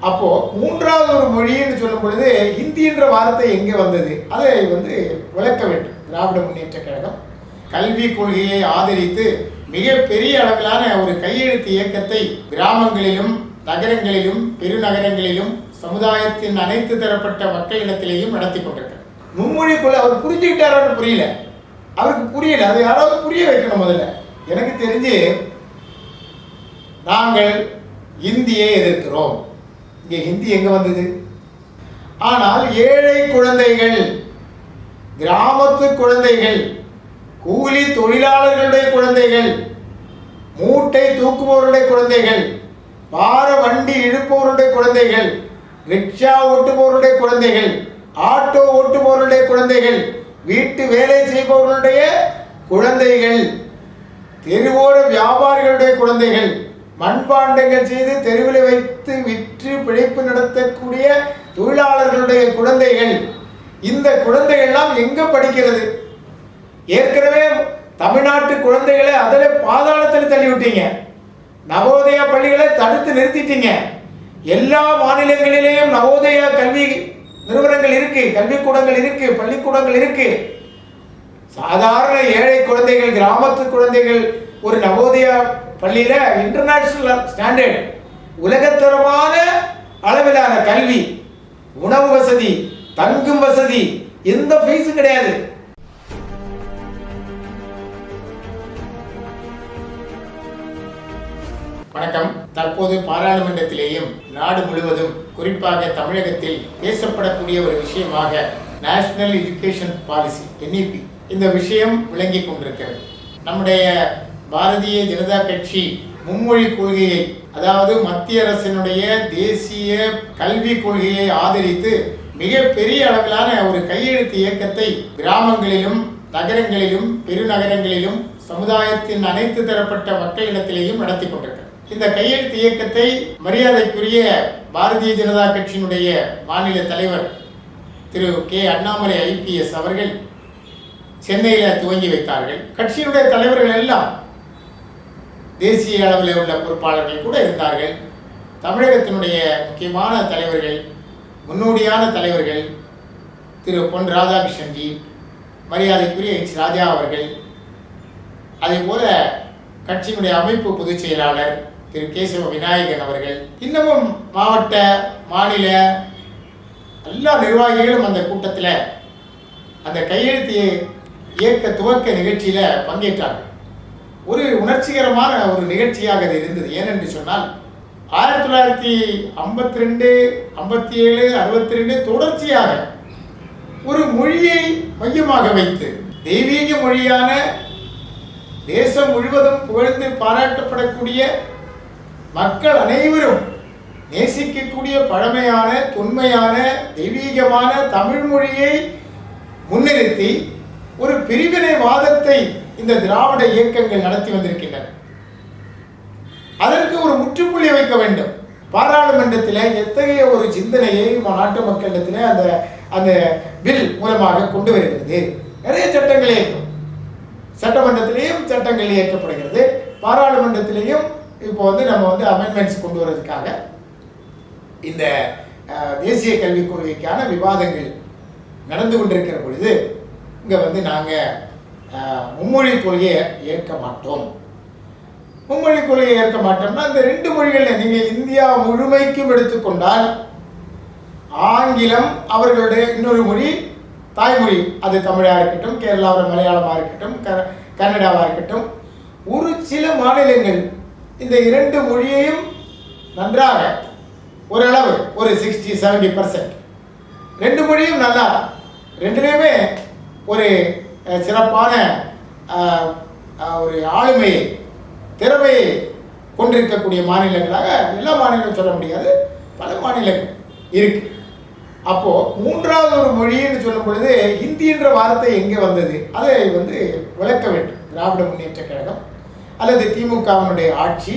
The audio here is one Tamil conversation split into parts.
அப்போ மூன்றாவது ஒரு மொழின்னு சொல்லும் பொழுது ஹிந்தின்ற வார்த்தை எங்கே வந்தது? அதை வந்து விளக்க வேண்டும். திராவிட முன்னேற்ற கழகம் கல்வி கொள்கையை ஆதரித்து மிகப்பெரிய அளவிலான ஒரு கையெழுத்து இயக்கத்தை கிராமங்களிலும் நகரங்களிலும் பெருநகரங்களிலும் சமுதாயத்தின் அனைத்து தரப்பட்ட மக்களிடத்திலேயும் நடத்தி கொண்டிருக்கிறார் மும்மொழிக்குள்ள அவர் புரிஞ்சுக்கிட்டாரான்னு புரியல. அவருக்கு புரியல. அது யாராவது புரிய வைக்கணும் முதல்ல. எனக்கு தெரிஞ்சு நாங்கள் இந்தியை எதிர்க்கிறோம். இங்கே ஹிந்தி எங்கே வந்தது? ஆனால் ஏழை குழந்தைகள் கிராமத்து குழந்தைகள் கூலி தொழிலாளர்களுடைய குழந்தைகள் மூட்டை தூக்குபவருடைய குழந்தைகள் பார வண்டி இழுப்பவருடைய குழந்தைகள் ரிக்ஷா ஓட்டுபவருடைய குழந்தைகள் ஆட்டோ ஓட்டுபவருடைய குழந்தைகள் வீட்டு வேலை செய்பவர்களுடைய குழந்தைகள் தெருவோர வியாபாரிகளுடைய குழந்தைகள் மண்பாண்டங்கள் செய்து தெருவில் வைத்து விற்று பிழைப்பு நடத்தக்கூடிய தொழிலாளர்களுடைய குழந்தைகள். இந்த குழந்தைகள்லாம் எங்க படிக்கிறது? ஏற்கனவே தமிழ்நாட்டு குழந்தைகளை அதில் பாதாளத்தில் தள்ளிவிட்டீங்க. நவோதயா பள்ளிகளை தடுத்து நிறுத்திட்டீங்க. எல்லா மாநிலங்களிலேயும் நவோதயா கல்வி நிறுவனங்கள் இருக்கு கல்விக்கூடங்கள் இருக்கு பள்ளிக்கூடங்கள் இருக்கு. சாதாரண ஏழை குழந்தைகள் கிராமத்து குழந்தைகள் ஒரு நவோதயா பள்ளியில் இன்டர்நேஷ்னல் ஸ்டாண்டர்ட் உலகத்தரமான அளவிலான கல்வி உணவு வசதி தங்கும் வசதி எந்த ஃபீஸும் கிடையாது. வணக்கம். தற்போது பாராளுமன்றத்திலேயும் நாடு முழுவதும் குறிப்பாக தமிழகத்தில் பேசப்படக்கூடிய ஒரு விஷயமாக நேஷனல் எஜுகேஷன் பாலிசி என்இபி இந்த விஷயம் விளங்கி கொண்டிருக்கிறது. நம்முடைய பாரதிய ஜனதா கட்சி மும்மொழி கொள்கையை அதாவது மத்திய அரசினுடைய தேசிய கல்வி கொள்கையை ஆதரித்து மிகப்பெரிய அளவிலான ஒரு கையெழுத்து இயக்கத்தை கிராமங்களிலும் நகரங்களிலும் பெருநகரங்களிலும் சமுதாயத்தின் அனைத்து தரப்பட்ட மக்களிடத்திலேயும் நடத்தி கொண்டிருக்கிறது. இந்த கையெழுத்து இயக்கத்தை மரியாதைக்குரிய பாரதிய ஜனதா கட்சியினுடைய மாநில தலைவர் திரு கே. அண்ணாமலை ஐபிஎஸ் அவர்கள் சென்னையில் துவங்கி வைத்தார்கள். கட்சியினுடைய தலைவர்கள் எல்லாம் தேசிய அளவில் உள்ள பொறுப்பாளர்கள் கூட இருந்தார்கள். தமிழகத்தினுடைய முக்கியமான தலைவர்கள் முன்னோடியான தலைவர்கள் திரு பொன் ராதாகிருஷ்ணன்ஜி மரியாதைக்குரிய எச் ராஜா அவர்கள் அதே போல கட்சியினுடைய அமைப்பு பொதுச் செயலாளர் திரு கேசவ விநாயகன் அவர்கள் இன்னமும் மாவட்ட மாநில எல்லா நிர்வாகிகளும் அந்த கூட்டத்தில் அந்த கையெழுத்து இயக்க துவக்க நிகழ்ச்சியில் பங்கேற்றார்கள். ஒரு உணர்ச்சிகரமான ஒரு நிகழ்ச்சியாக அது இருந்தது. ஏனென்று சொன்னால் ஆயிரத்தி தொள்ளாயிரத்தி ஐம்பத்தி ரெண்டு ஐம்பத்தி ஏழு அறுபத்தி ரெண்டு தொடர்ச்சியாக ஒரு மொழியை மையமாக வைத்து தெய்வீக மொழியான தேசம் முழுவதும் புகழ்ந்து பாராட்டப்படக்கூடிய மக்கள் அனைவரும் நேசிக்கக்கூடிய பழமையான தொன்மையான தெய்வீகமான தமிழ் மொழியை முன்னிறுத்தி ஒரு பிரிவினை வாதத்தை இந்த திராவிட இயக்கங்கள் நடத்தி வந்திருக்கின்றன. அதற்கு ஒரு முற்றுப்புள்ளி வைக்க வேண்டும். பாராளுமன்றத்தில் எத்தகைய ஒரு சிந்தனையை நாட்டு மக்களிடத்தில் அந்த அந்த பில் மூலமாக கொண்டு வருகிறது? நிறைய சட்டங்கள் இயக்கும் சட்டமன்றத்திலேயும் சட்டங்கள் இயக்கப்படுகிறது. பாராளுமன்றத்திலேயும் இப்போ வந்து நம்ம வந்து அமெண்ட்மெண்ட்ஸ் கொண்டு வர்றதுக்காக இந்த தேசிய கல்விக் கொள்கைக்கான விவாதங்கள் நடந்து கொண்டிருக்கிற பொழுது இங்கே வந்து நாங்கள் மும்மொழி கொள்கையை ஏற்க மாட்டோம். மும்மொழி கொள்கையை ஏற்க மாட்டோம்னா இந்த ரெண்டு மொழிகளில் நீங்கள் இந்தியா முழுமைக்கும் எடுத்துக்கொண்டால் ஆங்கிலம் அவர்களுடைய இன்னொரு மொழி தாய்மொழி. அது தமிழாக இருக்கட்டும் கேரளாவில் மலையாளமாக இருக்கட்டும் க கன்னடாவாக இருக்கட்டும். ஒரு சில மாநிலங்கள் இந்த இரண்டு மொழியையும் நன்றாக ஓரளவு ஒரு சிக்ஸ்டி செவன்டி பர்சன்ட் ரெண்டு மொழியும் நல்லா ரெண்டுலேயுமே ஒரு சிறப்பான ஒரு ஆளுமையை திறமையை கொண்டிருக்கக்கூடிய மாநிலங்களாக எல்லா மாநிலங்களும் சொல்ல முடியாது. பல மாநிலங்கள் இருக்கு. அப்போது மூன்றாவது ஒரு மொழின்னு சொல்லும் பொழுது ஹிந்தின்ற வார்த்தை எங்கே வந்தது? அதை வந்து விளக்க வேண்டும். திராவிட முன்னேற்ற கழகம் அல்லது திமுகவினுடைய ஆட்சி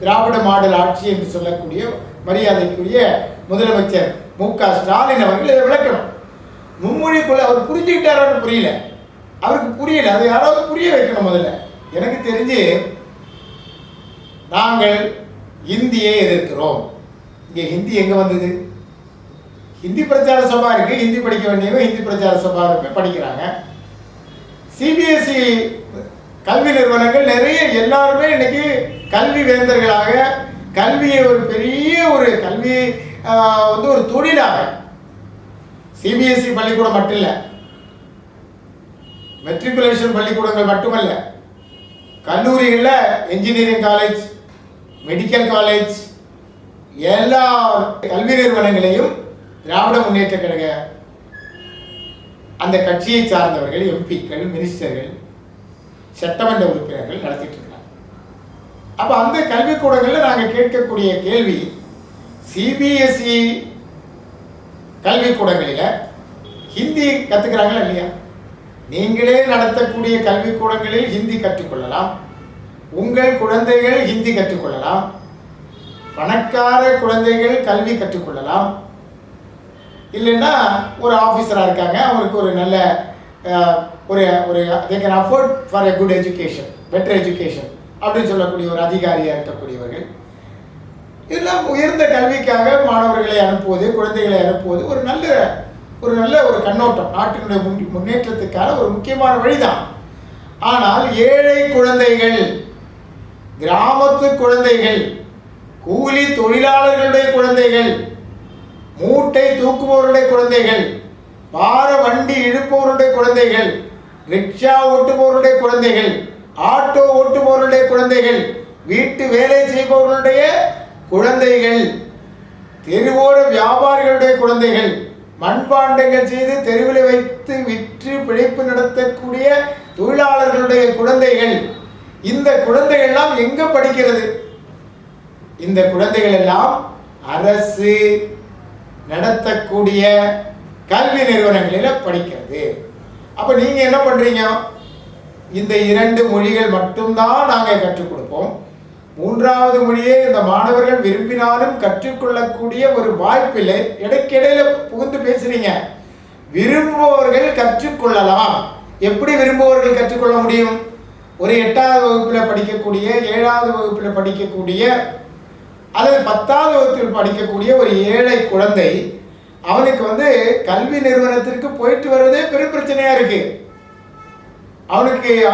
திராவிட மாடல் ஆட்சி என்று சொல்லக்கூடிய மரியாதைக்குரிய முதலமைச்சர் மு க ஸ்டாலின் அவர்கள் இதை விளக்கணும். மும்மொழிக்குள்ள அவர் புரிஞ்சுக்கிட்டாரன்னு புரியல. அவருக்கு புரியல. அதை யாராவது புரிய வைக்கணும் முதல்ல. எனக்கு தெரிஞ்சு நாங்கள் இந்தியை எதிர்க்கிறோம். இங்கே ஹிந்தி எங்கே வந்தது? ஹிந்தி பிரச்சார சபா இருக்கு. ஹிந்தி படிக்க வேண்டியவங்க ஹிந்தி பிரச்சார சபா இருக்கு. படிக்கிறாங்க. சிபிஎஸ்இ கல்வி நிறுவனங்கள் நிறைய எல்லாருமே இன்னைக்கு கல்வி வேந்தர்களாக கல்வியை ஒரு பெரிய ஒரு கல்வி வந்து ஒரு தொழிலாக. சிபிஎஸ்இ பள்ளிக்கூடம் மட்டும் இல்லை. மெட்ரிகுலேஷன் பள்ளிக்கூடங்கள் மட்டுமல்ல கல்லூரிகளில் என்ஜினியரிங் காலேஜ் மெடிக்கல் காலேஜ் எல்லா கல்வி நிறுவனங்களையும் திராவிட முன்னேற்ற கழக அந்த கட்சியை சார்ந்தவர்கள் எம்பிக்கள் மினிஸ்டர்கள் சட்டமன்ற உறுப்பினர்கள் நடத்திட்டு இருக்காங்க அப்போ அந்த கல்விக்கூடங்களில் நாங்கள் கேட்கக்கூடிய கேள்வி சிபிஎஸ்இ கல்விக்கூடங்களில் ஹிந்தி கற்றுக்கிறாங்களா இல்லையா? நீங்களே நடத்தக்கூடிய கல்விக்கூடங்களில் ஹிந்தி கற்றுக்கொள்ளலாம். உங்கள் குழந்தைகள் ஹிந்தி கற்றுக்கொள்ளலாம். பணக்கார குழந்தைகள் கல்வி கற்றுக்கொள்ளலாம். இல்லைன்னா ஒரு ஆஃபீஸராக இருக்காங்க அவருக்கு ஒரு நல்ல ஒரு ஒரு they can afford for a good education better education அப்படின்னு சொல்லக்கூடிய ஒரு அதிகாரியாக இருக்கக்கூடியவர்கள் இதெல்லாம் உயர்ந்த கல்விக்காக மாணவர்களை அனுப்புவது குழந்தைகளை அனுப்புவது ஒரு நல்ல ஒரு நல்ல ஒரு கண்ணோட்டம். நாட்டினுடைய முன்- முன்னேற்றத்துக்கான ஒரு முக்கியமான வழிதான். ஆனால் ஏழை குழந்தைகள் கிராமத்து குழந்தைகள் கூலி தொழிலாளர்களுடைய குழந்தைகள் மூட்டை தூக்குபவருடைய குழந்தைகள் பார வண்டி இழுப்பவருடைய குழந்தைகள் ரிக்ஷா ஓட்டுபவருடைய குழந்தைகள் ஆட்டோ ஓட்டுபவருடைய குழந்தைகள் வீட்டு வேலை செய்பவர்களுடைய குழந்தைகள் தெருவோர வியாபாரிகளுடைய குழந்தைகள் மண்பாண்டங்கள் செய்து தெருவில் வைத்து விற்று பிழைப்பு நடத்தக்கூடிய தொழிலாளர்களுடைய குழந்தைகள். இந்த குழந்தைகள்லாம் எங்க படிக்கிறது? இந்த குழந்தைகள் எல்லாம் அரசு நடத்தக்கூடிய கல்வி நிறுவனங்களில் படிக்கிறது. அப்ப நீங்க என்ன பண்றீங்க? இந்த இரண்டு மொழிகள் மட்டும்தான் நாங்கள் கற்றுக் கொடுப்போம். மூன்றாவது மொழியை இந்த மாணவர்கள் விரும்பினாலும் கற்றுக்கொள்ளக்கூடிய ஒரு வாய்ப்பில்லை. இடைக்கிடையில புகுந்து பேசுறீங்க. விரும்புபவர்கள் கற்றுக்கொள்ளலாம். எப்படி விரும்புபவர்கள் கற்றுக்கொள்ள முடியும்? ஒரு எட்டாவது வகுப்பில் படிக்கக்கூடிய ஏழாவது வகுப்பில் படிக்கக்கூடிய அல்லது பத்தாவது வகுப்பில் படிக்கக்கூடிய ஒரு ஏழை குழந்தை அவனுக்கு வந்து கல்வி நிறுவனத்திற்கு போயிட்டு வருவதே பெரும் பிரச்சனையாக இருக்கு. அவனுக்கு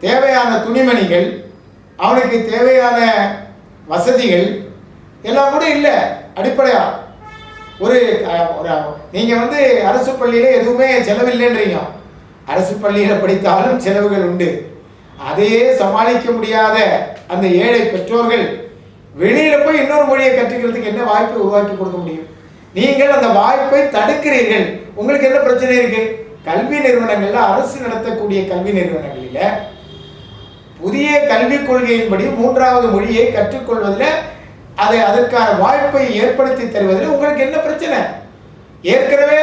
தேவையான துணிமணிகள் அவனுக்கு தேவையான வசதிகள் எல்லாம் கூட இல்லை அடிப்படையாக ஒரு நீங்கள் ஒரு வந்து அரசு பள்ளியில் எதுவுமே செலவில்லைன்றீங்க. அரசு பள்ளியில் படித்தாலும் செலவுகள் உண்டு. அதையே சமாளிக்க முடியாத அந்த ஏழை பெற்றோர்கள் வெளியில் போய் இன்னொரு மொழியை கற்றுக்கிறதுக்கு என்ன வாய்ப்பை உருவாக்கி கொடுக்க முடியும்? நீங்கள் அந்த வாய்ப்பை தடுக்கிறீர்கள். உங்களுக்கு என்ன பிரச்சனை இருக்கு? கல்வி நிறுவனங்களில் அரசு நடத்தக்கூடிய கல்வி நிறுவனங்களில் புதிய கல்விக் கொள்கையின்படி மூன்றாவது மொழியை கற்றுக்கொள்வதில் அதை அதற்கான வாய்ப்பை ஏற்படுத்தி தருவதில் உங்களுக்கு என்ன பிரச்சனை? ஏற்கனவே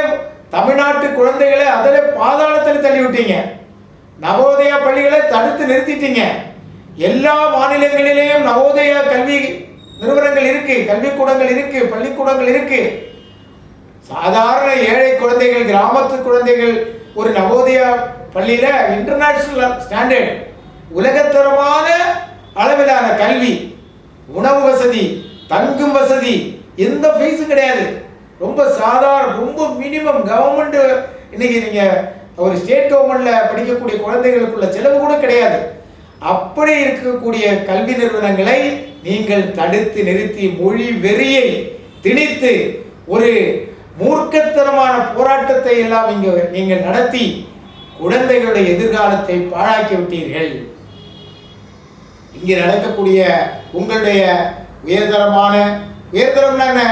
தமிழ்நாட்டு குழந்தைகளை அதில் பாதாளத்தில் தள்ளிவிட்டீங்க நவோதயா பள்ளிகளை தடுத்து நிறுத்திட்டீங்க. எல்லா மாநிலங்களிலேயும் நவோதயா கல்வி நிறுவனங்கள் இருக்கு கல்விக்கூடங்கள் இருக்கு பள்ளிக்கூடங்கள் இருக்கு. சாதாரண ஏழை குழந்தைகள் கிராமத்து குழந்தைகள் ஒரு நவோதயா பள்ளியில இன்டர்நேஷனல் ஸ்டாண்டர்ட் உலகத்தரமான அளவிலான கல்வி உணவு வசதி தங்கும் வசதி எந்த ஃபீஸும் கிடையாது. ரொம்ப சாதாரண ரொம்ப மினிமம் கவர்மெண்ட் இன்னைக்கு நீங்க ஒரு ஸ்டேட் கவர்மெண்ட்ல படிக்கக்கூடிய குழந்தைகளுக்குள்ள செலவு கூட கிடையாது. அப்படி இருக்கக்கூடிய கல்வி நிறுவனங்களை நீங்கள் தடுத்து நிறுத்தி மொழி வெறியை திணித்து ஒரு மூர்க்கத்தனமான போராட்டத்தை எல்லாம் இங்கே நீங்கள் நடத்தி குழந்தைகளுடைய எதிர்காலத்தை பாழாக்கி விட்டீர்கள். இங்கே நடக்கக்கூடிய உங்களுடைய உயர்தரமான உயர்தரம்னா என்ன?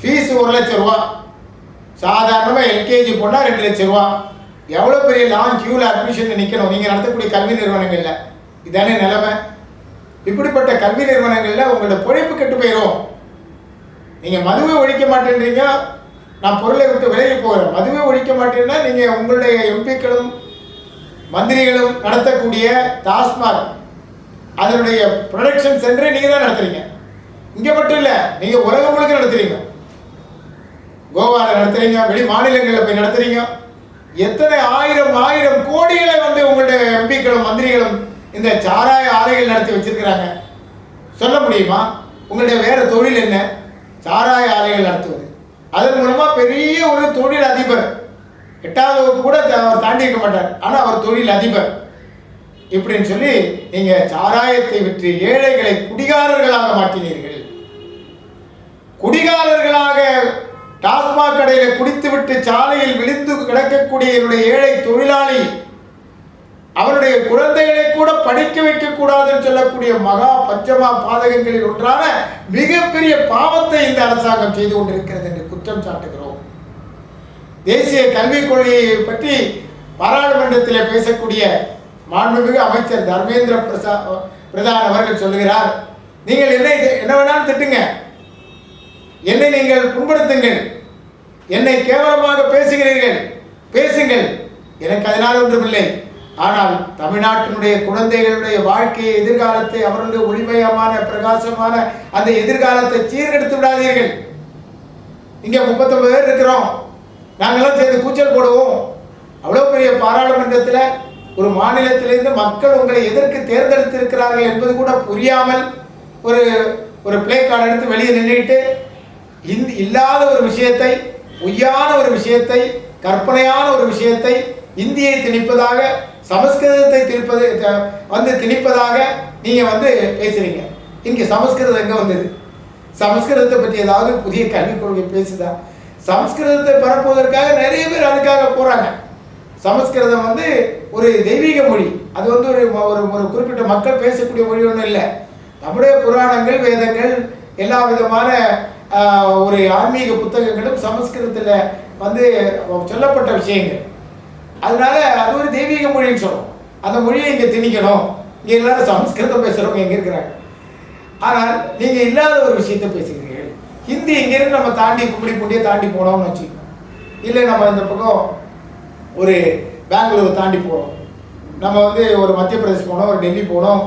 ஃபீஸ் ஒரு லட்சம் ரூபா. சாதாரணமாக எல்கேஜி போனால் ரெண்டு லட்சம் ரூபா. எவ்வளோ பெரிய லாங் க்யூவில் அட்மிஷன் நிற்கணும் நீங்கள் நடத்தக்கூடிய கல்வி நிறுவனங்களில். இதானே நிலைமை. இப்படிப்பட்ட கல்வி நிறுவனங்களில் உங்களோட பொழைப்பு கெட்டு போயிடும் நீங்கள் மதுவை ஒழிக்க மாட்டேன்றீங்க. நான் பொருளை விட்டு விலகி போகிறேன் மதுவை ஒழிக்க மாட்டேன்னா நீங்கள் உங்களுடைய எம்பிக்களும் மந்திரிகளும் நடத்தக்கூடிய டாஸ்மாக் அதனுடைய ப்ரொடக்ஷன் சென்டரை நீங்கள் தான் நடத்துறீங்க. இங்கே மட்டும் இல்லை நீங்கள் உலகம் முழுக்க நடத்துறீங்க. கோவாவில் நடத்துறீங்க வெளி மாநிலங்களில் போய் நடத்துறீங்க. எத்தனை ஆயிரம் ஆயிரம் கோடிகளை வந்து உங்களுடைய எம்பிக்களும் மந்திரிகளும் இந்த சாராய ஆலைகள் நடத்தி வச்சிருக்கிறாங்க. சொல்ல முடியுமா? உங்களுடைய வேற தொழில் என்ன? சாராய ஆலைகள் நடத்துவது. அதன் மூலமாக பெரிய ஒரு தொழில் அதிபர். எட்டாவது கூட தாண்டி இருக்க மாட்டார். ஆனால் அவர் தொழில் அதிபர். இப்படின்னு சொல்லி நீங்க சாராயத்தை விற்று ஏழைகளை குடிகாரர்களாக மாற்றினீர்கள். குடிகாரர்களாக டாஸ்மாக் கடையில குடித்துவிட்டு சாலையில் விழுந்து கிடக்கக்கூடிய என்னுடைய ஏழை தொழிலாளி அவனுடைய குழந்தைகளை கூட படிக்க வைக்கக்கூடாதுன்னு சொல்லக்கூடிய மகா பஞ்சமா பாதகங்களில் ஒன்றான மிகப்பெரிய பாவத்தை இந்த அரசாங்கம் செய்து கொண்டிருக்கிறது என்று குற்றம் சாட்டுகிறோம். தேசிய கல்விக் கொள்கையை பற்றி பாராளுமன்றத்தில் பேசக்கூடிய மாண்புமிகு அமைச்சர் தர்மேந்திர பிரசா பிரதான் அவர்கள் சொல்லுகிறார். நீங்கள் என்னை என்ன வேணாலும் திட்டுங்க. என்னை நீங்கள் புண்படுத்துங்கள். என்னை கேவலமாக பேசுகிறீர்கள். பேசுங்கள். எனக்கு அதனால் ஒன்றுமில்லை. ஆனால் தமிழ்நாட்டினுடைய குழந்தைகளுடைய வாழ்க்கையை எதிர்காலத்தை அவர்களுடைய ஒளிமயமான பிரகாசமான அந்த எதிர்காலத்தை சீர்கெடுத்து விடாதீர்கள். இங்கே முப்பத்தொன்பது பேர் இருக்கிறோம். நாங்களாம் சேர்ந்து கூச்சல் போடுவோம். அவ்வளோ பெரிய பாராளுமன்றத்தில் ஒரு மாநிலத்திலிருந்து மக்கள் உங்களை எதற்கு தேர்ந்தெடுத்திருக்கிறார்கள் என்பது கூட புரியாமல் ஒரு ஒரு பிளே கார்டு எடுத்து வெளியே நின்றுட்டு இந்த இல்லாத ஒரு விஷயத்தை பொய்யான ஒரு விஷயத்தை கற்பனையான ஒரு விஷயத்தை இந்தியை திணிப்பதாக சமஸ்கிருதத்தை திணிப்பது வந்து திணிப்பதாக நீங்க வந்து பேசுறீங்க. இங்க சமஸ்கிருதம் எங்க வந்தது? சமஸ்கிருதத்தை பற்றி ஏதாவது புதிய கல்விக் கொள்கை பேசுதா? சமஸ்கிருதத்தை பரப்புவதற்காக நிறைய பேர் அதுக்காக போறாங்க. சமஸ்கிருதம் வந்து ஒரு தெய்வீக மொழி. அது வந்து ஒரு ஒரு ஒரு குறிப்பிட்ட மக்கள் பேசக்கூடிய மொழி ஒன்றும் இல்லை. நம்முடைய புராணங்கள் வேதங்கள் எல்லா விதமான ஒரு ஆன்மீக புத்தகங்களும் சமஸ்கிருதத்தில் வந்து சொல்லப்பட்ட விஷயங்கள். அதனால அது ஒரு தெய்வீக மொழின்னு சொல்றோம். அந்த மொழியை இங்கே திணிக்கணும். இங்கே எல்லாரும் சமஸ்கிருதம் பேசுகிறவங்க எங்கே இருக்கிறாங்க. ஆனால் நீங்கள் இல்லாத ஒரு விஷயத்தை பேசுகிறீர்கள். ஹிந்தி இங்கேருந்து நம்ம தாண்டி கும்படி பூண்டியை தாண்டி போனோம்னு வச்சுக்கோங்க. இல்லை நம்ம இந்த பக்கம் ஒரு பெங்களூர் தாண்டி போகிறோம் நம்ம வந்து ஒரு மத்திய பிரதேஷ் போனோம் ஒரு டெல்லி போனோம்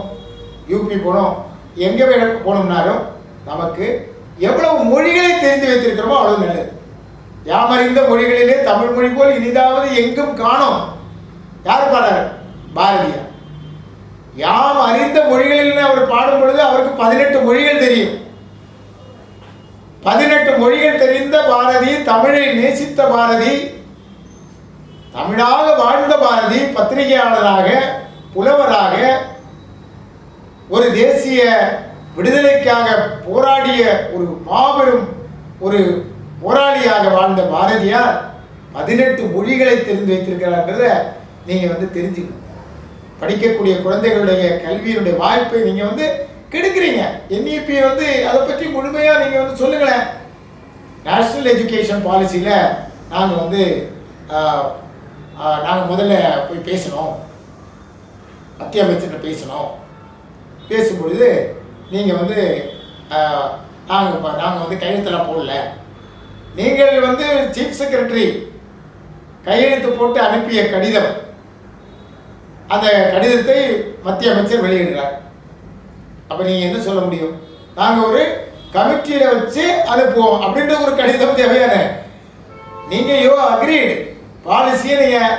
யூபி போனோம். எங்கே வேணும் போனோம்னாலும் நமக்கு எவ்வளவு மொழிகளை தெரிந்து வைத்திருக்கிறோமோ அவ்வளவு நல்லது. யாமறிந்த மொழிகளிலே தமிழ் மொழி போல் இனிதாவது எங்கும் காணோம். யார் பாடுறார்? பாரதியார். யாம் அறிந்த மொழிகளில் அவர் பாடும் பொழுது அவருக்கு பதினெட்டு மொழிகள் தெரியும். பதினெட்டு மொழிகள் தெரிந்த பாரதி தமிழை நேசித்த பாரதி தமிழாக வாழ்ந்த பாரதி பத்திரிகையாளராக புலவராக ஒரு தேசிய விடுதலைக்காக போராடிய ஒரு மாபெரும் ஒரு போராளியாக வாழ்ந்த பாரதியார் பதினெட்டு மொழிகளை தெரிந்து வைத்திருக்கிறார்ன்றத நீங்கள் வந்து தெரிஞ்சுக்கணும். படிக்கக்கூடிய குழந்தைகளுடைய கல்வியினுடைய வாய்ப்பை நீங்கள் வந்து கெடுக்கிறீங்க. என்இபி வந்து அதை பற்றி முழுமையாக நீங்கள் வந்து சொல்லுங்களேன். நேஷ்னல் எஜுகேஷன் பாலிசியில் நாங்கள் வந்து நாங்கள் முதல்ல போய் பேசணும். மத்திய அமைச்சர்கிட்ட பேசணும். பேசும்பொழுது நீங்கள் வந்து நாங்கள் இப்போ நாங்கள் வந்து கையெழுத்தெல்லாம் போடல. நீங்கள் வந்து சீஃப் செக்ரட்டரி கையெழுத்து போட்டு அனுப்பிய கடிதம். அந்த கடிதத்தை மத்திய அமைச்சர் வெளியிடுறார். அப்போ நீங்கள் என்ன சொல்ல முடியும்? நாங்கள் ஒரு கமிட்டியில் வச்சு அனுப்புவோம் அப்படின்ற ஒரு கடிதம் தேவையான. நீங்கள் யோ அக்ரீடு பாலிசியை நீங்கள்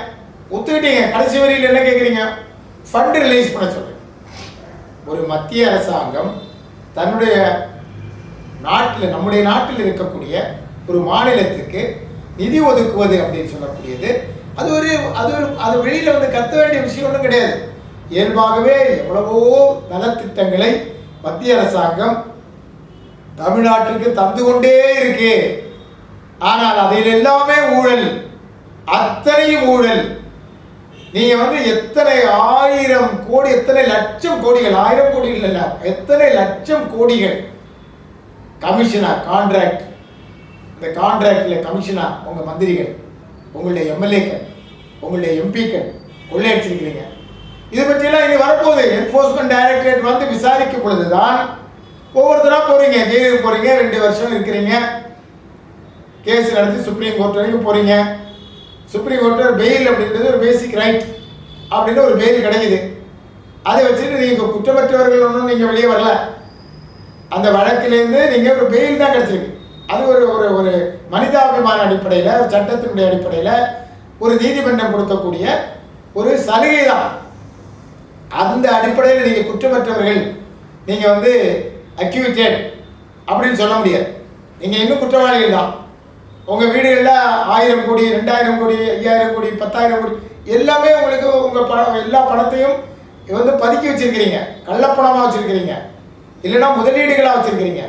ஒத்துக்கிட்டீங்க. கடைசி வரியில் என்ன கேட்குறீங்க ஃபண்டு ரிலீஸ் பண்ண சொல்லுங்க. ஒரு மத்திய அரசாங்கம் தன்னுடைய நாட்டில் நம்முடைய நாட்டில் இருக்கக்கூடிய ஒரு மாநிலத்துக்கு நிதி ஒதுக்குவது அப்படின்னு சொல்லக்கூடியது. அது ஒரு அது ஒரு அது வெளியில் வந்து கத்த வேண்டிய விஷயம் ஒன்றும் கிடையாது. இயல்பாகவே எவ்வளவோ நலத்திட்டங்களை மத்திய அரசாங்கம் தமிழ்நாட்டிற்கு தந்து கொண்டே இருக்கு. ஆனால் அதில் எல்லாமே ஊழல். அத்தனை ஊழல். நீங்க வந்து எத்தனை ஆயிரம் கோடி எத்தனை லட்சம் கோடிகள் ஆயிரம் கோடி இல்லைல்ல எத்தனை லட்சம் கோடிகள் கமிஷனா கான்ட்ராக்ட் இந்த கான்ட்ராக்ட்ல கமிஷனா உங்க மந்திரிகள் உங்களுடைய எம்எல்ஏக்கள் உங்களுடைய எம்பிக்கள் கொள்ளையடிச்சிருக்கிறீங்க. இது பற்றியெல்லாம் இனி வரப்போகுது. என்ஃபோர்ஸ்மெண்ட் டைரக்டரேட் வந்து விசாரிக்கும் பொழுதுதான் ஒவ்வொருத்தராக போகிறீங்க ஜெயிலுக்கு போகிறீங்க ரெண்டு வருஷம் இருக்கிறீங்க. கேஸ் நடத்தி சுப்ரீம் கோர்ட் வரைக்கும் போகிறீங்க சுப்ரீம் கோர்ட்டில் பெயில் அப்படின்றது ஒரு பேசிக் ரைட் அப்படின்னு ஒரு பெயில் கிடைக்குது. அதை வச்சுட்டு நீங்கள் குற்றமற்றவர்கள் ஒன்றும் நீங்கள் வெளியே வரல. அந்த வழக்கிலேருந்து நீங்கள் ஒரு பெயில் தான் கிடச்சிருக்கு. அது ஒரு ஒரு ஒரு மனிதாபிமான அடிப்படையில் ஒரு சட்டத்தினுடைய அடிப்படையில் ஒரு நீதிமன்றம் கொடுக்கக்கூடிய ஒரு சலுகை தான். அந்த அடிப்படையில் நீங்கள் குற்றமற்றவர்கள் நீங்கள் வந்து அக்யூட்டட் அப்படின்னு சொல்ல முடியாது. நீங்கள் இன்னும் குற்றவாளிகள் தான். உங்கள் வீடுகளில் ஆயிரம் கோடி ரெண்டாயிரம் கோடி ஐயாயிரம் கோடி பத்தாயிரம் கோடி எல்லாமே உங்களுக்கு உங்கள் பணம் எல்லா பணத்தையும் வந்து பதுக்கி வச்சுருக்கிறீங்க. கள்ளப்பணமாக வச்சுருக்கிறீங்க. இல்லைன்னா முதலீடுகளாக வச்சுருக்கிறீங்க.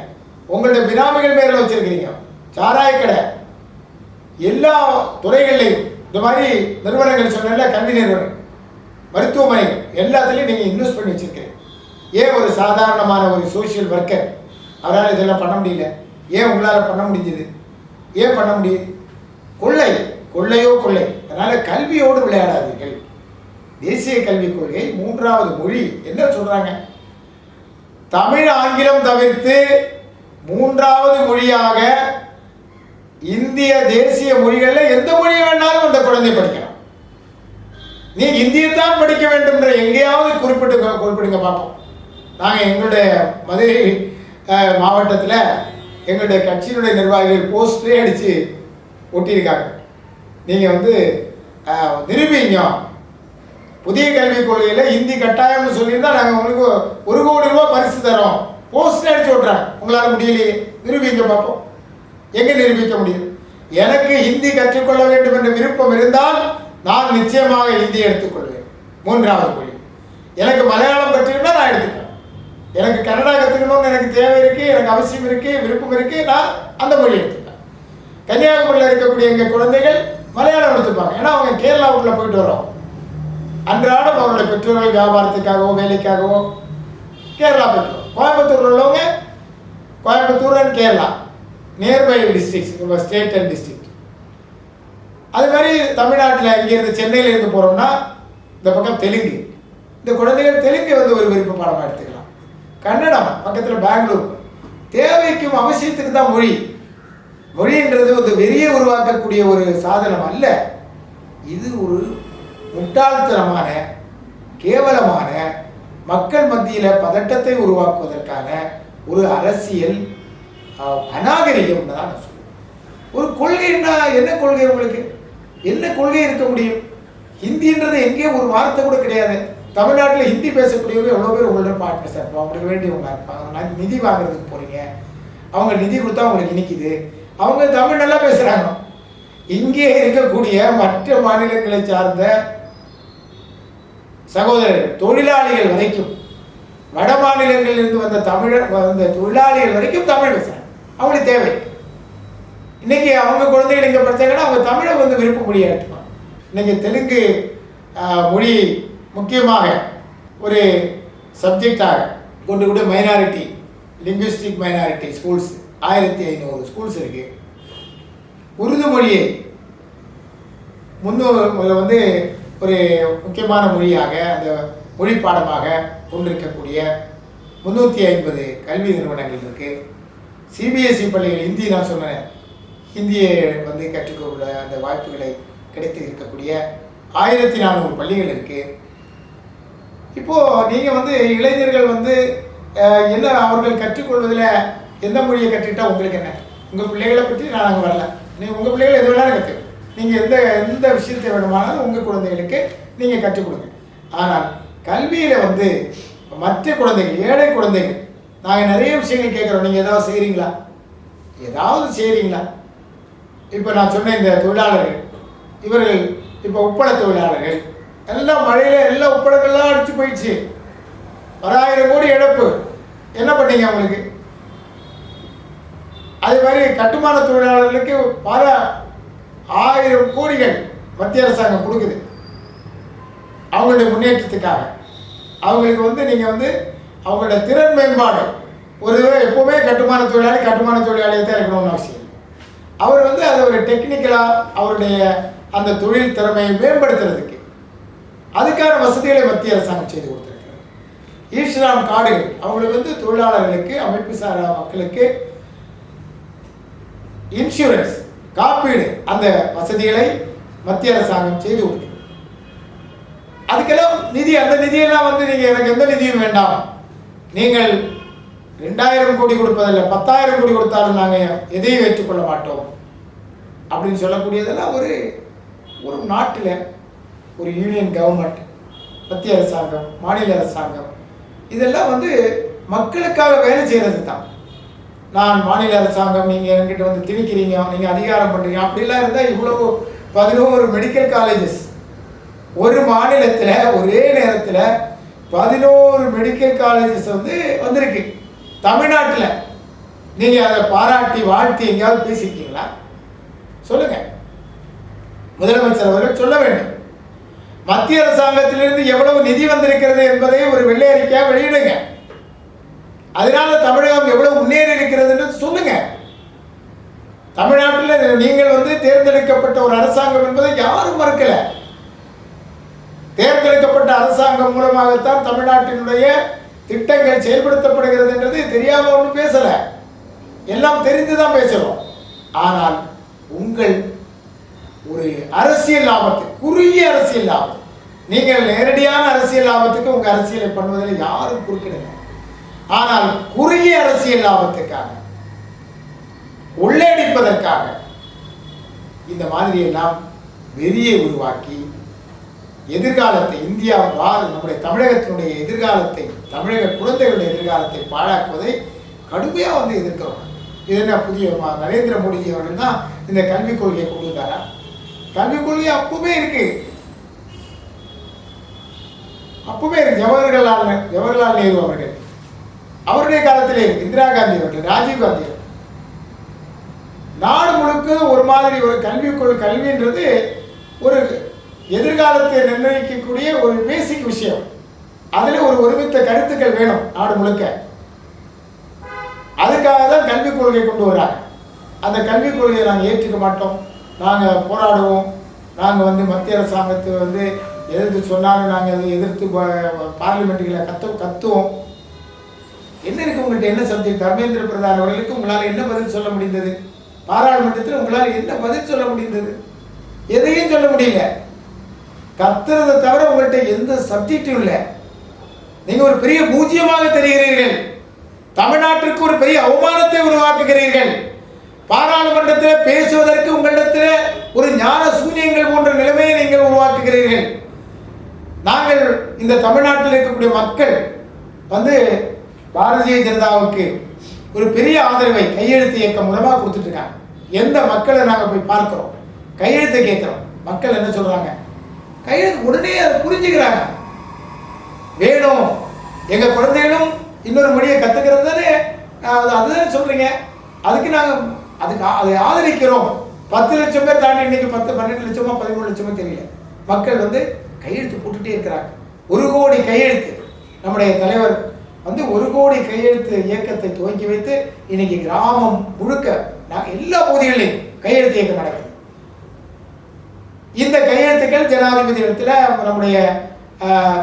உங்களுடைய பினாமிகள் பேரில் வச்சிருக்கிறீங்க. சாராய கடை. எல்லா துறைகள்லையும் இந்த மாதிரி நிறுவனங்கள் சொன்னல கல்வி நிறுவனம் மருத்துவமனைகள் எல்லாத்துலேயும் நீங்கள் இன்வெஸ்ட் பண்ணி வச்சிருக்கிறீங்க. ஏன் ஒரு சாதாரணமான ஒரு சோஷியல் ஒர்க்கர் அவரால் இதெல்லாம் பண்ண முடியல. ஏன் உங்களால் பண்ண முடிஞ்சது? ஏன் பண்ண முடியுது கொள்ளை கொள்ளையோ கொள்ளை. அதனால் கல்வியோடு விளையாடாதீர்கள். தேசிய கல்விக் கொள்கை மூன்றாவது மொழி. என்ன சொல்கிறாங்க தமிழ் ஆங்கிலம் தவிர்த்து மூன்றாவது மொழியாக இந்திய தேசிய மொழிகளில் எந்த மொழி வேணாலும் அந்த குழந்தை படிக்கலாம். நீ இந்தியத்தான் படிக்க வேண்டும் என்ற எங்கேயாவது குறிப்பிட்டு குறிப்பிடுங்க பார்ப்போம் நாங்கள் எங்களுடைய மதுரை மாவட்டத்தில் எங்களுடைய கட்சியினுடைய நிர்வாகிகள் போஸ்டரே அடித்து ஒட்டியிருக்காங்க. நீங்கள் வந்து நிரூபிங்க. புதிய கல்விக் கொள்கையில் இந்தி கட்டாயம்னு சொல்லியிருந்தா நாங்கள் உங்களுக்கு ஒரு கோடி ரூபா பரிசு தரோம். போஸ்டர் அடிச்சு விட்றேன் உங்களால் முடியலையே. நிரூபிங்க பார்ப்போம் எங்கே நிரூபிக்க முடியும்? எனக்கு ஹிந்தி கற்றுக்கொள்ள வேண்டும் என்ற விருப்பம் இருந்தால் நான் நிச்சயமாக ஹிந்தி எடுத்துக்கொள்வேன். மூன்றாவது மொழி எனக்கு மலையாளம் பற்றியிருந்தால் நான் எடுத்துக்கிறேன் எனக்கு கன்னடா கற்றுக்கணும்னு எனக்கு தேவை இருக்குது எனக்கு அவசியம் இருக்குது விருப்பம் இருக்குது நான் அந்த மொழி எடுத்துப்பேன். கன்னியாகுமரியில் இருக்கக்கூடிய எங்கள் குழந்தைகள் மலையாளம் எடுத்துப்பாங்க. ஏன்னா அவங்க கேரளாவுக்குள்ளே போயிட்டு வரோம் அன்றாடம் அவருடைய பெற்றோர்கள் வியாபாரத்துக்காகவோ வேலைக்காகவோ கேரளா போயிட்டு கோயம்புத்தூரில் உள்ளவங்க Coimbatore and Kerala. Nearby districts நம்ம ஸ்டேட் அண்ட் டிஸ்ட்ரிக்ட் அது மாதிரி தமிழ்நாட்டில் இங்கேருந்து சென்னையிலேருந்து போகிறோம்னா இந்த பக்கம் தெலுங்கு. இந்த குழந்தைகள் தெலுங்கு வந்து ஒரு விருப்ப பாடமாக எடுத்துக்கலாம் கன்னடம் பக்கத்தில் பெங்களூர். தேவைக்கும் அவசியத்துக்கு தான் மொழி. மொழின்றது ஒரு வெறியை உருவாக்கக்கூடிய ஒரு சாதனம் அல்ல. இது ஒரு முட்டாள்தனமான கேவலமான மக்கள் மத்தியில் பதட்டத்தை உருவாக்குவதற்கான ஒரு அரசியல் அநாகரிகம் தான் நான் சொல்லுவேன். ஒரு கொள்கைன்னா என்ன கொள்கை உங்களுக்கு? என்ன கொள்கை இருக்க முடியும்? ஹிந்தின்றது எங்கேயும் ஒரு வார்த்தை கூட கிடையாது. தமிழ்நாட்டில் ஹிந்தி பேசக்கூடியவங்க எவ்வளோ பேர் உங்களோட பார்ட்னர்ஸ் இருப்பாங்க? அவங்களுக்கு வேண்டியவங்க இருப்பாங்க. நிதி வாங்குறதுக்கு போகிறீங்க அவங்க நிதி கொடுத்தா அவங்களுக்கு இனிக்குது. அவங்க தமிழ் நல்லா பேசுகிறாங்க இங்கே இருக்கக்கூடிய மற்ற மாநிலங்களை சார்ந்த சகோதரர்கள் தொழிலாளிகள் வரைக்கும் வட மாநிலங்களிலிருந்து வந்த தமிழர் வந்த தொழிலாளிகள் வரைக்கும் தமிழ் பேசுகிறாங்க அவங்களுக்கு தேவை இன்னைக்கு அவங்க குழந்தைகள் இங்கே படிச்சாங்கன்னா அவங்க தமிழை வந்து விருப்ப மொழியாக எடுத்துப்பாங்க. இன்னைக்கு தெலுங்கு மொழி முக்கியமாக ஒரு சப்ஜெக்டாக கொண்டு கூட மைனாரிட்டி லிங்குவிஸ்டிக் மைனாரிட்டி ஸ்கூல்ஸ் ஆயிரத்தி ஐநூறு ஸ்கூல்ஸ் இருக்குது உருது மொழியை முன்னூறு வந்து ஒரு முக்கியமான மொழியாக அந்த மொழி பாடமாக கொண்டிருக்கக்கூடிய முந்நூற்றி ஐம்பது கல்வி நிறுவனங்கள் இருக்குது சிபிஎஸ்இ பள்ளிகள் ஹிந்தி நான் சொன்னேன். ஹிந்தியை வந்து கற்றுக்கொள்ள அந்த வாய்ப்புகளை கிடைத்து இருக்கக்கூடிய ஆயிரத்தி நானூறு பள்ளிகள் இருக்குது இப்போது நீங்கள் வந்து இளைஞர்கள் வந்து என்ன அவர்கள் கற்றுக்கொள்வதில் எந்த மொழியை கற்றுக்கிட்டால் உங்களுக்கு என்ன? உங்கள் பிள்ளைகளை பற்றி நான் அங்கே வரல. நீங்கள் உங்கள் பிள்ளைகளை எது வேணாலும் கற்று. நீங்கள் எந்த எந்த விஷயத்தை வேணுமானாலும் உங்கள் குழந்தைகளுக்கு நீங்கள் கற்றுக் கொடுங்க. ஆனால் கல்வியில் வந்து மற்ற குழந்தைகள் ஏழை குழந்தைகள் நாங்கள் நிறைய விஷயங்கள் கேட்குறோம். நீங்கள் ஏதாவது செய்கிறீங்களா ஏதாவது செய்கிறீங்களா இப்போ நான் சொன்ன இந்த தொழிலாளர்கள் இவர்கள் இப்போ உப்பள தொழிலாளர்கள் எல்லாம் மழையில் எல்லா உப்படங்கள்லாம் அடிச்சு போயிடுச்சு. பலாயிரம் கோடி இழப்பு. என்ன பண்ணீங்க அவங்களுக்கு? அதே மாதிரி கட்டுமான தொழிலாளர்களுக்கு பல ஆயிரம் கோடிகள் மத்திய அரசாங்கம் கொடுக்குது. அவங்களுடைய முன்னேற்றத்துக்காக. அவங்களுக்கு வந்து நீங்கள் வந்து அவங்களோட திறன் மேம்பாடு. ஒரு எப்போவுமே கட்டுமான தொழிலாளி கட்டுமான தொழிலாளியாக தான் இருக்கணும்னு அவசியம் அவர் வந்து அதை ஒரு டெக்னிக்கலாக அவருடைய அந்த தொழில் திறமையை மேம்படுத்துறதுக்கு அதுக்கான வசதிகளை மத்திய அரசாங்கம் செய்து கொடுத்துருக்கிறது. ஈஸ்வராம் காடுகள் அவங்களுக்கு வந்து தொழிலாளர்களுக்கு அமைப்பு சாரா மக்களுக்கு இன்சூரன்ஸ் காப்பீடு அந்த வசதிகளை மத்திய அரசாங்கம் செய்து கொடுக்கிறது. அதுக்கெல்லாம் நிதி அந்த நிதியெல்லாம் வந்து நீங்கள் எனக்கு எந்த நிதியும் வேண்டாம். நீங்கள் ரெண்டாயிரம் கோடி கொடுப்பதில்லை பத்தாயிரம் கோடி கொடுத்தாலும் நாங்கள் எதையும் ஏற்றுக்கொள்ள மாட்டோம். அப்படின்னு சொல்லக்கூடியதெல்லாம் ஒரு ஒரு நாட்டில் ஒரு யூனியன் கவர்மெண்ட் மத்திய அரசாங்கம் மாநில அரசாங்கம். இதெல்லாம் வந்து மக்களுக்காக வேலை செய்கிறது தான் நான் மாநில அரசாங்கம் நீங்கள் என்கிட்ட வந்து திணிக்கிறீங்க நீங்கள் அதிகாரம் பண்ணுறீங்க அப்படிலாம் இருந்தால் இவ்வளவு பதினோரு மெடிக்கல் காலேஜஸ் ஒரு மாநிலத்தில் ஒரே நேரத்தில் பதினோரு மெடிக்கல் காலேஜஸ் வந்து வந்திருக்கு. தமிழ்நாட்டில். நீங்கள் அதை பாராட்டி வாழ்த்தி எங்கேயாவது பேசியிருக்கீங்களா சொல்லுங்கள் முதலமைச்சர் அவர்கள் சொல்ல வேண்டும். மத்திய அரசாங்கத்திலிருந்து எவ்வளவு நிதி வந்திருக்கிறது என்பதை ஒரு வெள்ளை அறிக்கையாக வெளியிடுங்க. அதனால தமிழகம் எவ்வளவு முன்னேறி இருக்கிறதுன்னு சொல்லுங்க. தமிழ்நாட்டில் நீங்கள் வந்து தேர்ந்தெடுக்கப்பட்ட ஒரு அரசாங்கம் என்பதை யாரும் மறுக்கல. தேர்ந்தெடுக்கப்பட்ட அரசாங்கம் மூலமாகத்தான் தமிழ்நாட்டினுடைய திட்டங்கள் செயல்படுத்தப்படுகிறது என்றது தெரியாம ஒன்றும் பேசல. எல்லாம் தெரிந்து தான் பேசுறோம் ஆனால் உங்கள் ஒரு அரசியல் லாபத்தை குறுகிய அரசியல் லாபம் நீங்கள் நேரடியான அரசியல் லாபத்துக்கு உங்க அரசியலை பண்ணுவதில் யாரும் குறுக்கிடுங்க ஆனால் குறுகிய அரசியல் லாபத்துக்காக கொள்ளையடிப்பதற்காக இந்த மாதிரி எல்லாம் வெறியை உருவாக்கி எதிர்காலத்தை இந்தியா வாழ் நம்முடைய தமிழகத்தினுடைய எதிர்காலத்தை தமிழக குழந்தைகளுடைய எதிர்காலத்தை பாழாக்குவதை கடுமையாக வந்து எதிர்க்கிறோம். இது என்ன புதிய நரேந்திர மோடிஜி அவர்கள் தான் இந்த கல்விக் கொள்கையை கொண்டு வந்தாரா? கல்விக் அப்பவுமே இருக்கு. அப்பவுமே இருக்கு. ஜவஹர்லால் ஜவஹர்லால் நேரு அவர்கள். அவருடைய காலத்திலே இருக்கு. இந்திரா காந்தி அவர்கள் ராஜீவ் காந்தி நாடு முழுக்க ஒரு மாதிரி ஒரு கல்விக்குள் கல்வின்றது ஒரு எதிர்காலத்தை நிர்ணயிக்கக்கூடிய ஒரு பேசிக் விஷயம். அதில் ஒரு ஒருமித்த கருத்துக்கள் வேணும் நாடு முழுக்க. அதுக்காக தான் கல்விக் கொள்கை கொண்டு வராங்க அந்த கல்விக் கொள்கையை நாங்கள் ஏற்றுக்க மாட்டோம். நாங்கள் போராடுவோம். நாங்கள் வந்து மத்திய அரசாங்கத்தை வந்து எதிர்த்து சொன்னாலும் நாங்கள் அதை எதிர்த்து பார்லிமெண்ட்டுகளை கத்து கத்துவோம். என்ன இருக்கு உங்கள்கிட்ட என்ன சப்ஜெக்ட்? தர்மேந்திர பிரதான் அவர்களுக்கு உங்களால் என்ன பதில் சொல்ல முடிந்தது? பாராளுமன்றத்தில் உங்களால் என்ன பதில் சொல்ல முடிந்தது? எதையும் சொல்ல முடியல. கத்துறதை தவிர உங்கள்கிட்ட எந்த சப்ஜெக்டும் இல்லை. நீங்கள் ஒரு பெரிய பூஜ்ஜியமாக தெரிகிறீர்கள். தமிழ்நாட்டிற்கு ஒரு பெரிய அவமானத்தை உருவாக்குகிறீர்கள். பாராளுமன்றத்தில் பேசுவதற்கு உங்களிடத்தில் ஒரு ஞான சூன்யங்கள் போன்ற நிலைமையை நீங்கள் உருவாக்குகிறீர்கள். நாங்கள் இந்த தமிழ்நாட்டில் இருக்கக்கூடிய மக்கள் வந்து பாரதிய ஜனதாவுக்கு ஒரு பெரிய ஆதரவை கையெழுத்து இயக்கம் மூலமாக கொடுத்துட்ருக்காங்க. எந்த மக்களை நாங்கள் போய் பார்க்குறோம்? கையெழுத்தை கேட்குறோம். மக்கள் என்ன சொல்கிறாங்க கையெழுத்து உடனே அதை புரிஞ்சுக்கிறாங்க. வேணும். எங்கள் குழந்தைகளும் இன்னொரு மொழியை கற்றுக்கிறது தானே? அது அதுதானே சொல்கிறீங்க அதுக்கு நாங்கள் அதுக்கு அதை ஆதரிக்கிறோம். பத்து லட்சம் பேர் தாண்டி இன்னைக்கு பத்து பன்னெண்டு லட்சமா பதிமூணு லட்சமா தெரியல. மக்கள் வந்து கையெழுத்து போட்டுட்டே இருக்கிறாங்க. ஒரு கோடி கையெழுத்து. நம்முடைய தலைவர் வந்து ஒரு கோடி கையெழுத்து இயக்கத்தை துவக்கி வைத்து இன்னைக்கு கிராமம் முழுக்க நான் எல்லா பகுதிகளிலும் கையெழுத்து இயக்கம் நடக்குது. இந்த கையெழுத்துக்கள் ஜனாதிபதி இடத்துல நம்முடைய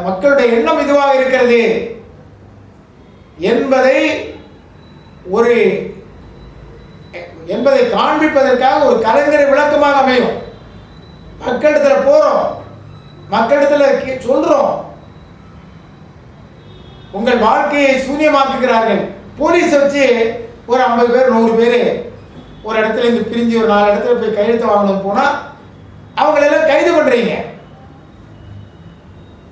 மக்களுடைய எண்ணம் இதுவாக இருக்கிறது. என்பதை ஒரு என்பதை காண்பிப்பதற்காக ஒரு கலைஞரை விளக்கமாக அமையும். மக்களிடத்தில் போறோம். மக்களிடத்தில் கே- சொல்றோம். உங்கள் வாழ்க்கையை சூன்யமாக்குகிறார்கள். போலீஸை வச்சு ஒரு ஐம்பது பேர் நூறு பேர் ஒரு இடத்துல இருந்து பிரிஞ்சு ஒரு நாலு இடத்துல போய் கையெழுத்து வாங்கணும் போனால் அவங்களெல்லாம் கைது பண்ணுறீங்க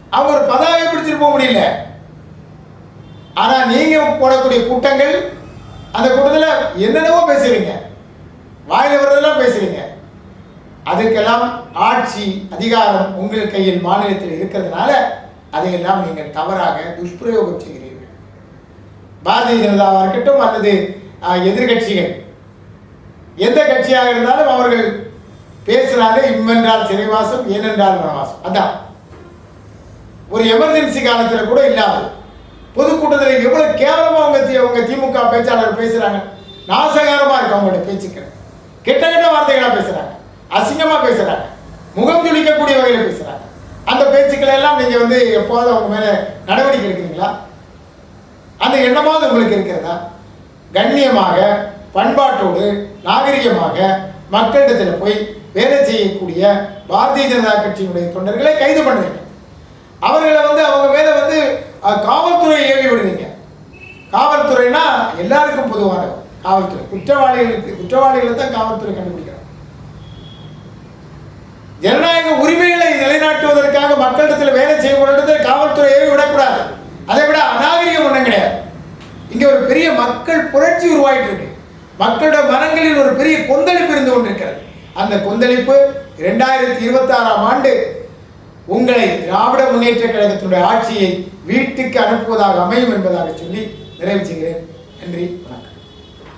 அவங்க ஒரு பதாவை பிடிச்சிட்டு போக முடியல. ஆனால் நீங்கள் போடக்கூடிய கூட்டங்கள் அந்த கூட்டத்தில் என்னென்னவோ பேசுறீங்க. வாயில் வர்றதெல்லாம் பேசுறீங்க. அதுக்கெல்லாம் ஆட்சி அதிகாரம் உங்கள் கையில் மாநிலத்தில் இருக்கிறதுனால அதையெல்லாம் நீங்கள் தவறாக துஷ்பிரயோகம் செய்கிறீர்கள் பாரதிய ஜனதாவாக இருக்கட்டும் அல்லது எதிர்கட்சிகள். எந்த கட்சியாக இருந்தாலும் அவர்கள் பேசினாலே இம்மென்றால் சிறைவாசம் ஏனென்றால் வனவாசம். அதான். ஒரு எமர்ஜென்சி காலத்தில் கூட இல்லாது பொதுக்கூட்டத்தில் எவ்வளவு கேவலமா உங்க தி- உங்க திமுக பேச்சாளர் பேசுறாங்க. நாசகாரமா இருக்கு அவங்களோட பேச்சுக்கள். கெட்ட கெட்ட வார்த்தைகளாக பேசுகிறாங்க அசிங்கமாக பேசுகிறாங்க முகம் துளிக்கக்கூடிய வகையில் பேசுகிறாங்க அந்த பேச்சுக்களை எல்லாம் நீங்கள் வந்து எப்போதும் அவங்க மேலே நடவடிக்கை எடுக்கிறீங்களா? அந்த எண்ணமாவது உங்களுக்கு இருக்கிறதா? கண்ணியமாக பண்பாட்டோடு நாகரிகமாக மக்களிடத்தில் போய் வேலை செய்யக்கூடிய பாரதிய ஜனதா கட்சியினுடைய தொண்டர்களை கைது பண்ணுறீங்க அவர்களை வந்து அவங்க மேலே வந்து காவல்துறை காவல்துறையை ஏவி விடுறீங்க காவல்துறைனா எல்லாருக்கும் பொதுவானது. காவல்துறை. குற்றவாளிகளுக்கு குற்றவாளிகளை தான் காவல்துறை கண்டுபிடிக்கிறாங்க. ஜனநாயக உரிமைகளை நிலைநாட்டுவதற்காக மக்களிடத்தில் வேலை செய்யப்படுறது காவல்துறை விடக்கூடாது. அதை விட அநாகரிகம் ஒன்றும் கிடையாது. இங்க ஒரு பெரிய மக்கள் புரட்சி உருவாயிட்டு இருக்கு மக்களோட மனங்களில் ஒரு பெரிய கொந்தளிப்பு இருந்து கொண்டிருக்கிறது. அந்த கொந்தளிப்பு இரண்டாயிரத்தி இருபத்தி ஆறாம் ஆண்டு உங்களை திராவிட முன்னேற்ற கழகத்தினுடைய ஆட்சியை வீட்டுக்கு அனுப்புவதாக அமையும் என்பதாக சொல்லி நிறைவு செய்கிறேன். நன்றி.